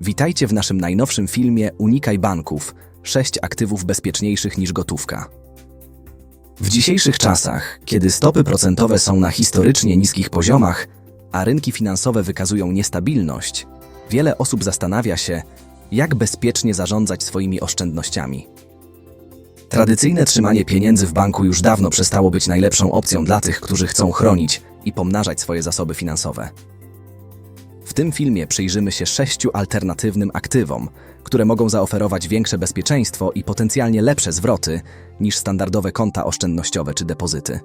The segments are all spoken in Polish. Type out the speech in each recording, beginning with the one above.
Witajcie w naszym najnowszym filmie Unikaj banków 6 aktywów bezpieczniejszych niż gotówka. W dzisiejszych czasach, kiedy stopy procentowe są na historycznie niskich poziomach, a rynki finansowe wykazują niestabilność, wiele osób zastanawia się, jak bezpiecznie zarządzać swoimi oszczędnościami. Tradycyjne trzymanie pieniędzy w banku już dawno przestało być najlepszą opcją dla tych, którzy chcą chronić i pomnażać swoje zasoby finansowe. W tym filmie przyjrzymy się sześciu alternatywnym aktywom, które mogą zaoferować większe bezpieczeństwo i potencjalnie lepsze zwroty niż standardowe konta oszczędnościowe czy depozyty.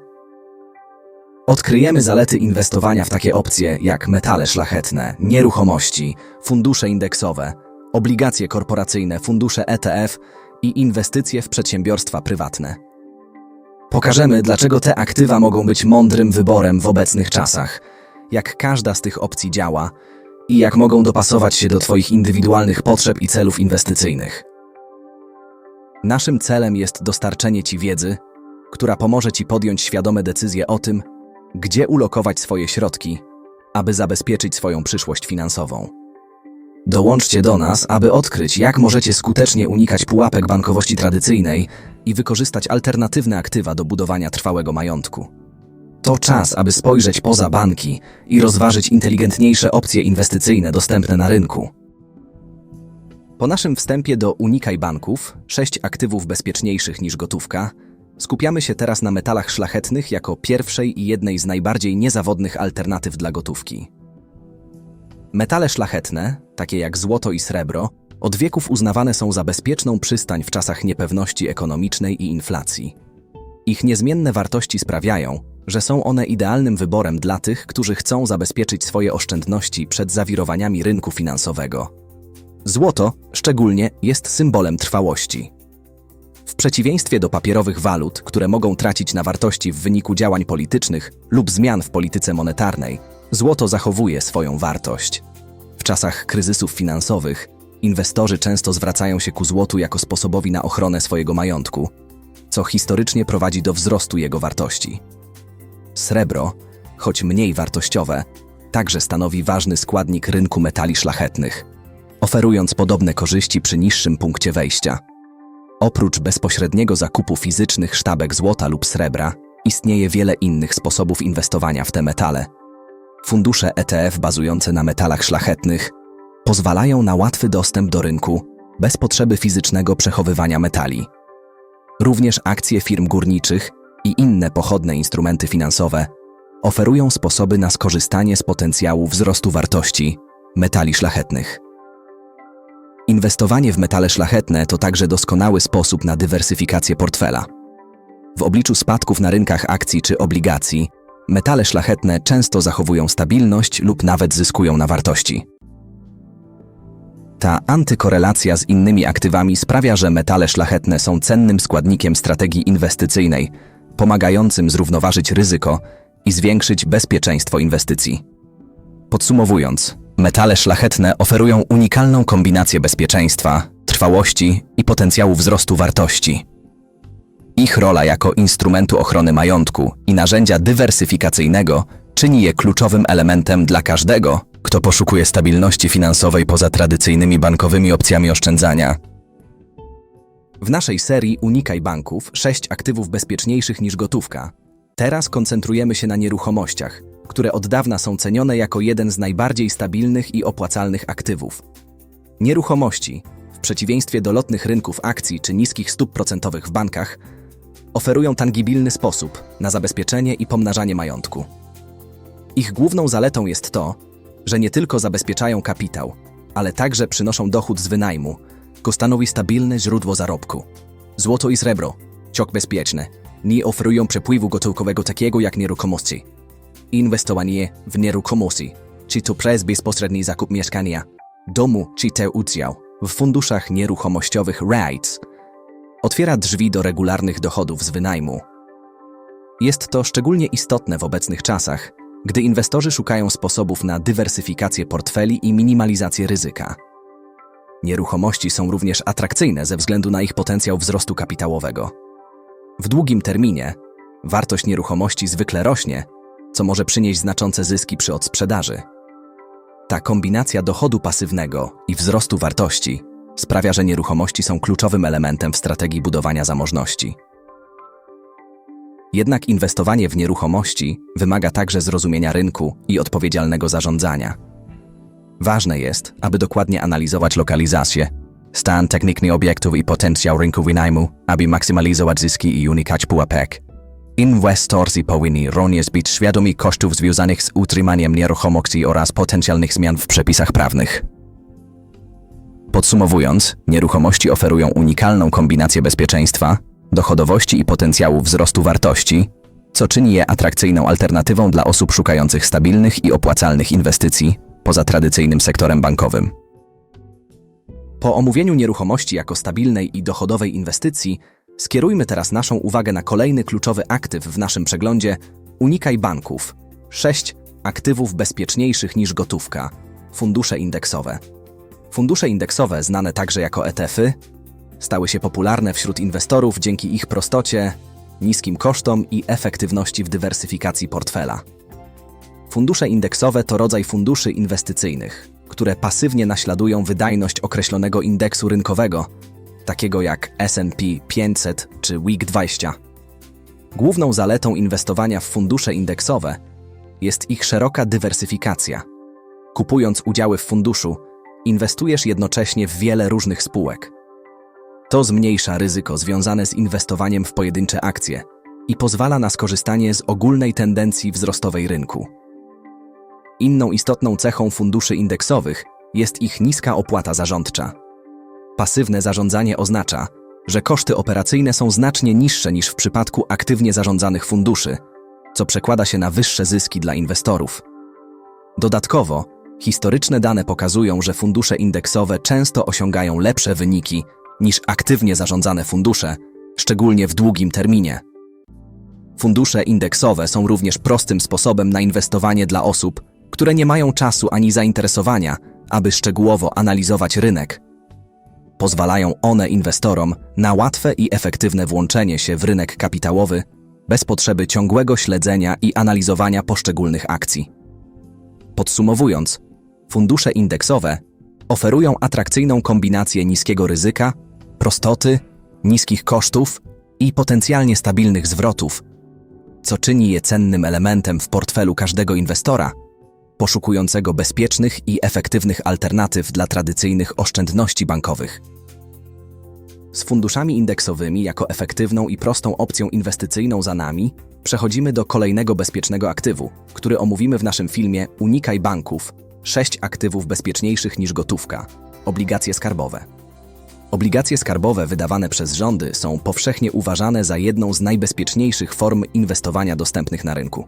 Odkryjemy zalety inwestowania w takie opcje jak metale szlachetne, nieruchomości, fundusze indeksowe, obligacje korporacyjne, fundusze ETF i inwestycje w przedsiębiorstwa prywatne. Pokażemy, dlaczego te aktywa mogą być mądrym wyborem w obecnych czasach, jak każda z tych opcji działa i jak mogą dopasować się do Twoich indywidualnych potrzeb i celów inwestycyjnych. Naszym celem jest dostarczenie Ci wiedzy, która pomoże Ci podjąć świadome decyzje o tym, gdzie ulokować swoje środki, aby zabezpieczyć swoją przyszłość finansową. Dołączcie do nas, aby odkryć, jak możecie skutecznie unikać pułapek bankowości tradycyjnej i wykorzystać alternatywne aktywa do budowania trwałego majątku. To czas, aby spojrzeć poza banki i rozważyć inteligentniejsze opcje inwestycyjne dostępne na rynku. Po naszym wstępie do Unikaj Banków, sześć aktywów bezpieczniejszych niż gotówka, skupiamy się teraz na metalach szlachetnych jako pierwszej i jednej z najbardziej niezawodnych alternatyw dla gotówki. Metale szlachetne, takie jak złoto i srebro, od wieków uznawane są za bezpieczną przystań w czasach niepewności ekonomicznej i inflacji. Ich niezmienne wartości sprawiają, że są one idealnym wyborem dla tych, którzy chcą zabezpieczyć swoje oszczędności przed zawirowaniami rynku finansowego. Złoto, szczególnie, jest symbolem trwałości. W przeciwieństwie do papierowych walut, które mogą tracić na wartości w wyniku działań politycznych lub zmian w polityce monetarnej, złoto zachowuje swoją wartość. W czasach kryzysów finansowych inwestorzy często zwracają się ku złotu jako sposobowi na ochronę swojego majątku, co historycznie prowadzi do wzrostu jego wartości. Srebro, choć mniej wartościowe, także stanowi ważny składnik rynku metali szlachetnych, oferując podobne korzyści przy niższym punkcie wejścia. Oprócz bezpośredniego zakupu fizycznych sztabek złota lub srebra, istnieje wiele innych sposobów inwestowania w te metale. Fundusze ETF bazujące na metalach szlachetnych pozwalają na łatwy dostęp do rynku bez potrzeby fizycznego przechowywania metali. Również akcje firm górniczych i inne pochodne instrumenty finansowe oferują sposoby na skorzystanie z potencjału wzrostu wartości metali szlachetnych. Inwestowanie w metale szlachetne to także doskonały sposób na dywersyfikację portfela. W obliczu spadków na rynkach akcji czy obligacji, metale szlachetne często zachowują stabilność lub nawet zyskują na wartości. Ta antykorelacja z innymi aktywami sprawia, że metale szlachetne są cennym składnikiem strategii inwestycyjnej, pomagającym zrównoważyć ryzyko i zwiększyć bezpieczeństwo inwestycji. Podsumowując, metale szlachetne oferują unikalną kombinację bezpieczeństwa, trwałości i potencjału wzrostu wartości. Ich rola jako instrumentu ochrony majątku i narzędzia dywersyfikacyjnego czyni je kluczowym elementem dla każdego, kto poszukuje stabilności finansowej poza tradycyjnymi bankowymi opcjami oszczędzania. W naszej serii Unikaj banków 6 aktywów bezpieczniejszych niż gotówka. Teraz koncentrujemy się na nieruchomościach, które od dawna są cenione jako jeden z najbardziej stabilnych i opłacalnych aktywów. Nieruchomości, w przeciwieństwie do lotnych rynków akcji czy niskich stóp procentowych w bankach, oferują tangibilny sposób na zabezpieczenie i pomnażanie majątku. Ich główną zaletą jest to, że nie tylko zabezpieczają kapitał, ale także przynoszą dochód z wynajmu, go stanowi stabilne źródło zarobku. Złoto i srebro, ciok bezpieczne, nie oferują przepływu gotówkowego takiego jak nieruchomości. Inwestowanie w nieruchomości, czy to przez bezpośredni zakup mieszkania, domu czy też udział w funduszach nieruchomościowych REITs, otwiera drzwi do regularnych dochodów z wynajmu. Jest to szczególnie istotne w obecnych czasach, gdy inwestorzy szukają sposobów na dywersyfikację portfeli i minimalizację ryzyka. Nieruchomości są również atrakcyjne ze względu na ich potencjał wzrostu kapitałowego. W długim terminie wartość nieruchomości zwykle rośnie, co może przynieść znaczące zyski przy odsprzedaży. Ta kombinacja dochodu pasywnego i wzrostu wartości sprawia, że nieruchomości są kluczowym elementem w strategii budowania zamożności. Jednak inwestowanie w nieruchomości wymaga także zrozumienia rynku i odpowiedzialnego zarządzania. Ważne jest, aby dokładnie analizować lokalizację, stan techniczny obiektów i potencjał rynku wynajmu, aby maksymalizować zyski i unikać pułapek. Inwestorzy powinni również być świadomi kosztów związanych z utrzymaniem nieruchomości oraz potencjalnych zmian w przepisach prawnych. Podsumowując, nieruchomości oferują unikalną kombinację bezpieczeństwa, dochodowości i potencjału wzrostu wartości, co czyni je atrakcyjną alternatywą dla osób szukających stabilnych i opłacalnych inwestycji poza tradycyjnym sektorem bankowym. Po omówieniu nieruchomości jako stabilnej i dochodowej inwestycji, skierujmy teraz naszą uwagę na kolejny kluczowy aktyw w naszym przeglądzie Unikaj banków. 6 aktywów bezpieczniejszych niż gotówka. Fundusze indeksowe. Fundusze indeksowe, znane także jako ETF-y, stały się popularne wśród inwestorów dzięki ich prostocie, niskim kosztom i efektywności w dywersyfikacji portfela. Fundusze indeksowe to rodzaj funduszy inwestycyjnych, które pasywnie naśladują wydajność określonego indeksu rynkowego, takiego jak S&P 500 czy WIG20. Główną zaletą inwestowania w fundusze indeksowe jest ich szeroka dywersyfikacja. Kupując udziały w funduszu, inwestujesz jednocześnie w wiele różnych spółek. To zmniejsza ryzyko związane z inwestowaniem w pojedyncze akcje i pozwala na skorzystanie z ogólnej tendencji wzrostowej rynku. Inną istotną cechą funduszy indeksowych jest ich niska opłata zarządcza. Pasywne zarządzanie oznacza, że koszty operacyjne są znacznie niższe niż w przypadku aktywnie zarządzanych funduszy, co przekłada się na wyższe zyski dla inwestorów. Dodatkowo, historyczne dane pokazują, że fundusze indeksowe często osiągają lepsze wyniki niż aktywnie zarządzane fundusze, szczególnie w długim terminie. Fundusze indeksowe są również prostym sposobem na inwestowanie dla osób, które nie mają czasu ani zainteresowania, aby szczegółowo analizować rynek. Pozwalają one inwestorom na łatwe i efektywne włączenie się w rynek kapitałowy bez potrzeby ciągłego śledzenia i analizowania poszczególnych akcji. Podsumowując, fundusze indeksowe oferują atrakcyjną kombinację niskiego ryzyka, prostoty, niskich kosztów i potencjalnie stabilnych zwrotów, co czyni je cennym elementem w portfelu każdego inwestora poszukującego bezpiecznych i efektywnych alternatyw dla tradycyjnych oszczędności bankowych. Z funduszami indeksowymi jako efektywną i prostą opcją inwestycyjną za nami, przechodzimy do kolejnego bezpiecznego aktywu, który omówimy w naszym filmie Unikaj banków 6 aktywów bezpieczniejszych niż gotówka obligacje skarbowe. Obligacje skarbowe wydawane przez rządy są powszechnie uważane za jedną z najbezpieczniejszych form inwestowania dostępnych na rynku.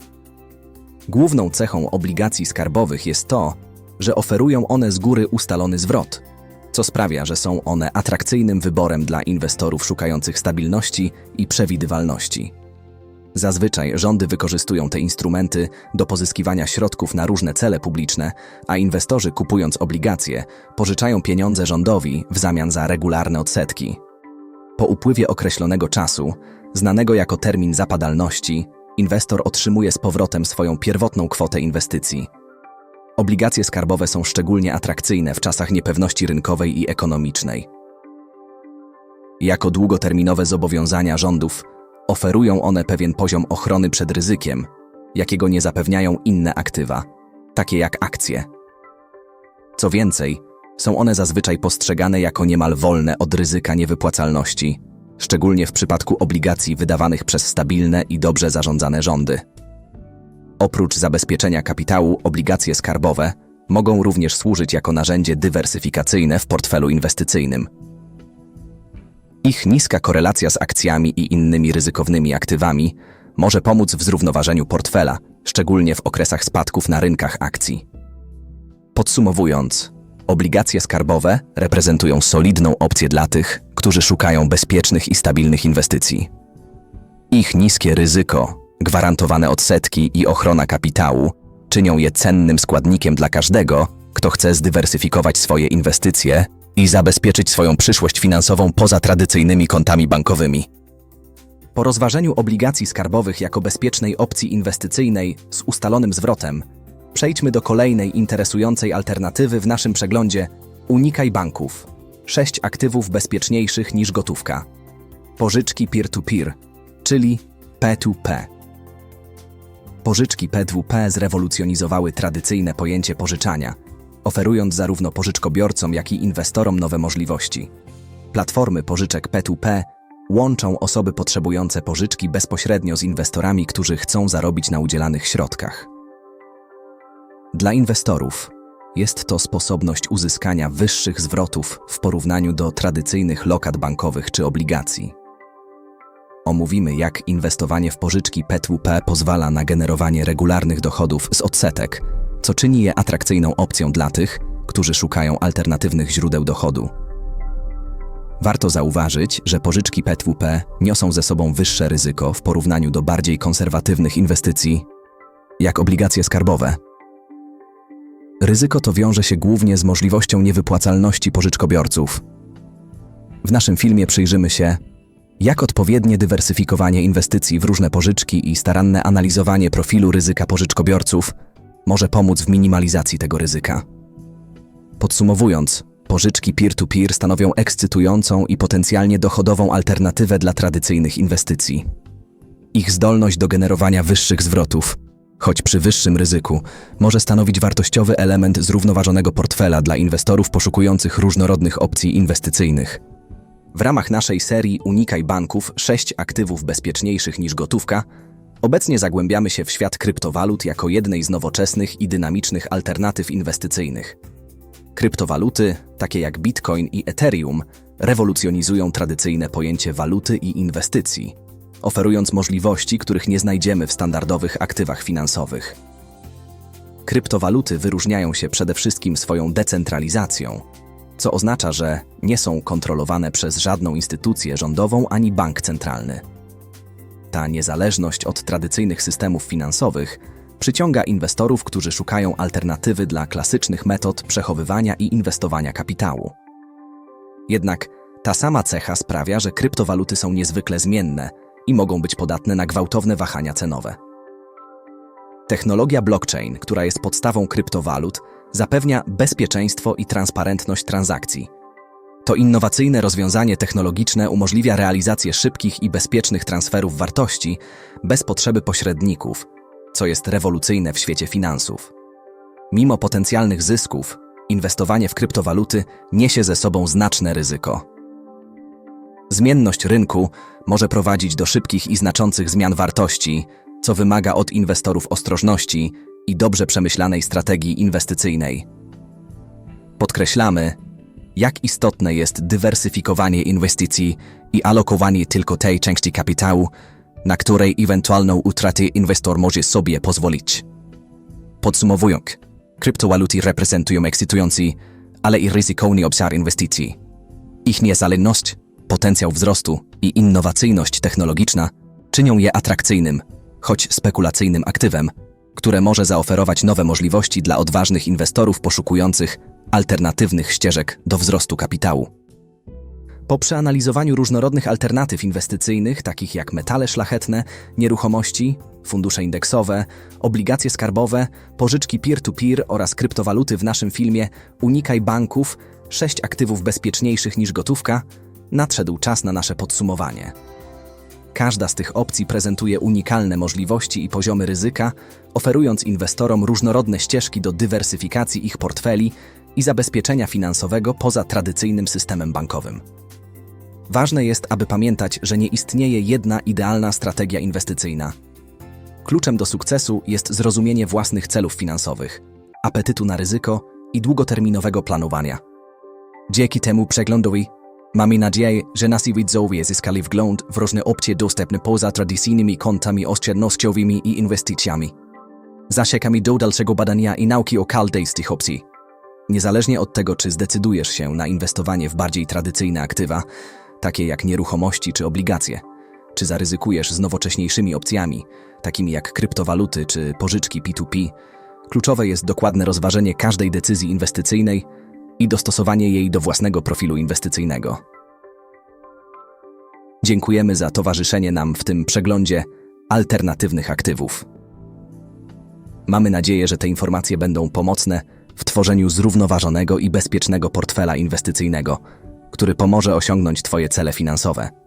Główną cechą obligacji skarbowych jest to, że oferują one z góry ustalony zwrot, co sprawia, że są one atrakcyjnym wyborem dla inwestorów szukających stabilności i przewidywalności. Zazwyczaj rządy wykorzystują te instrumenty do pozyskiwania środków na różne cele publiczne, a inwestorzy kupując obligacje pożyczają pieniądze rządowi w zamian za regularne odsetki. Po upływie określonego czasu, znanego jako termin zapadalności, inwestor otrzymuje z powrotem swoją pierwotną kwotę inwestycji. Obligacje skarbowe są szczególnie atrakcyjne w czasach niepewności rynkowej i ekonomicznej. Jako długoterminowe zobowiązania rządów, oferują one pewien poziom ochrony przed ryzykiem, jakiego nie zapewniają inne aktywa, takie jak akcje. Co więcej, są one zazwyczaj postrzegane jako niemal wolne od ryzyka niewypłacalności, szczególnie w przypadku obligacji wydawanych przez stabilne i dobrze zarządzane rządy. Oprócz zabezpieczenia kapitału, obligacje skarbowe mogą również służyć jako narzędzie dywersyfikacyjne w portfelu inwestycyjnym. Ich niska korelacja z akcjami i innymi ryzykownymi aktywami może pomóc w zrównoważeniu portfela, szczególnie w okresach spadków na rynkach akcji. Podsumowując, obligacje skarbowe reprezentują solidną opcję dla tych, którzy szukają bezpiecznych i stabilnych inwestycji. Ich niskie ryzyko, gwarantowane odsetki i ochrona kapitału czynią je cennym składnikiem dla każdego, kto chce zdywersyfikować swoje inwestycje i zabezpieczyć swoją przyszłość finansową poza tradycyjnymi kontami bankowymi. Po rozważeniu obligacji skarbowych jako bezpiecznej opcji inwestycyjnej z ustalonym zwrotem, Przejdźmy do kolejnej interesującej alternatywy w naszym przeglądzie Unikaj banków. 6 aktywów bezpieczniejszych niż gotówka. Pożyczki peer-to-peer, czyli P2P. Pożyczki P2P zrewolucjonizowały tradycyjne pojęcie pożyczania, oferując zarówno pożyczkobiorcom, jak i inwestorom nowe możliwości. Platformy pożyczek P2P łączą osoby potrzebujące pożyczki bezpośrednio z inwestorami, którzy chcą zarobić na udzielanych środkach. Dla inwestorów jest to sposobność uzyskania wyższych zwrotów w porównaniu do tradycyjnych lokat bankowych czy obligacji. Omówimy, jak inwestowanie w pożyczki P2P pozwala na generowanie regularnych dochodów z odsetek, co czyni je atrakcyjną opcją dla tych, którzy szukają alternatywnych źródeł dochodu. Warto zauważyć, że pożyczki P2P niosą ze sobą wyższe ryzyko w porównaniu do bardziej konserwatywnych inwestycji, jak obligacje skarbowe. Ryzyko to wiąże się głównie z możliwością niewypłacalności pożyczkobiorców. W naszym filmie przyjrzymy się, jak odpowiednie dywersyfikowanie inwestycji w różne pożyczki i staranne analizowanie profilu ryzyka pożyczkobiorców może pomóc w minimalizacji tego ryzyka. Podsumowując, pożyczki peer-to-peer stanowią ekscytującą i potencjalnie dochodową alternatywę dla tradycyjnych inwestycji. Ich zdolność do generowania wyższych zwrotów, choć przy wyższym ryzyku, może stanowić wartościowy element zrównoważonego portfela dla inwestorów poszukujących różnorodnych opcji inwestycyjnych. W ramach naszej serii Unikaj banków 6 aktywów bezpieczniejszych niż gotówka, obecnie zagłębiamy się w świat kryptowalut jako jednej z nowoczesnych i dynamicznych alternatyw inwestycyjnych. Kryptowaluty, takie jak Bitcoin i Ethereum, rewolucjonizują tradycyjne pojęcie waluty i inwestycji, oferując możliwości, których nie znajdziemy w standardowych aktywach finansowych. Kryptowaluty wyróżniają się przede wszystkim swoją decentralizacją, co oznacza, że nie są kontrolowane przez żadną instytucję rządową ani bank centralny. Ta niezależność od tradycyjnych systemów finansowych przyciąga inwestorów, którzy szukają alternatywy dla klasycznych metod przechowywania i inwestowania kapitału. Jednak ta sama cecha sprawia, że kryptowaluty są niezwykle zmienne i mogą być podatne na gwałtowne wahania cenowe. Technologia blockchain, która jest podstawą kryptowalut, zapewnia bezpieczeństwo i transparentność transakcji. To innowacyjne rozwiązanie technologiczne umożliwia realizację szybkich i bezpiecznych transferów wartości bez potrzeby pośredników, co jest rewolucyjne w świecie finansów. Mimo potencjalnych zysków, inwestowanie w kryptowaluty niesie ze sobą znaczne ryzyko. Zmienność rynku może prowadzić do szybkich i znaczących zmian wartości, co wymaga od inwestorów ostrożności i dobrze przemyślanej strategii inwestycyjnej. Podkreślamy, jak istotne jest dywersyfikowanie inwestycji i alokowanie tylko tej części kapitału, na której ewentualną utratę inwestor może sobie pozwolić. Podsumowując, kryptowaluty reprezentują ekscytujący, ale i ryzykowny obszar inwestycji. Ich niezależność, potencjał wzrostu i innowacyjność technologiczna czynią je atrakcyjnym, choć spekulacyjnym aktywem, które może zaoferować nowe możliwości dla odważnych inwestorów poszukujących alternatywnych ścieżek do wzrostu kapitału. Po przeanalizowaniu różnorodnych alternatyw inwestycyjnych, takich jak metale szlachetne, nieruchomości, fundusze indeksowe, obligacje skarbowe, pożyczki peer-to-peer oraz kryptowaluty w naszym filmie Unikaj banków, sześć aktywów bezpieczniejszych niż gotówka, nadszedł czas na nasze podsumowanie. Każda z tych opcji prezentuje unikalne możliwości i poziomy ryzyka, oferując inwestorom różnorodne ścieżki do dywersyfikacji ich portfeli i zabezpieczenia finansowego poza tradycyjnym systemem bankowym. Ważne jest, aby pamiętać, że nie istnieje jedna idealna strategia inwestycyjna. Kluczem do sukcesu jest zrozumienie własnych celów finansowych, apetytu na ryzyko i długoterminowego planowania. Dzięki temu przeglądowi mamy nadzieję, że nasi widzowie zyskali wgląd w różne opcje dostępne poza tradycyjnymi kontami oszczędnościowymi i inwestycjami. Zasiekamy do dalszego badania i nauki o każdej z tych opcji. Niezależnie od tego, czy zdecydujesz się na inwestowanie w bardziej tradycyjne aktywa, takie jak nieruchomości czy obligacje, czy zaryzykujesz z nowocześniejszymi opcjami, takimi jak kryptowaluty czy pożyczki P2P, kluczowe jest dokładne rozważenie każdej decyzji inwestycyjnej i dostosowanie jej do własnego profilu inwestycyjnego. Dziękujemy za towarzyszenie nam w tym przeglądzie alternatywnych aktywów. Mamy nadzieję, że te informacje będą pomocne w tworzeniu zrównoważonego i bezpiecznego portfela inwestycyjnego, który pomoże osiągnąć Twoje cele finansowe.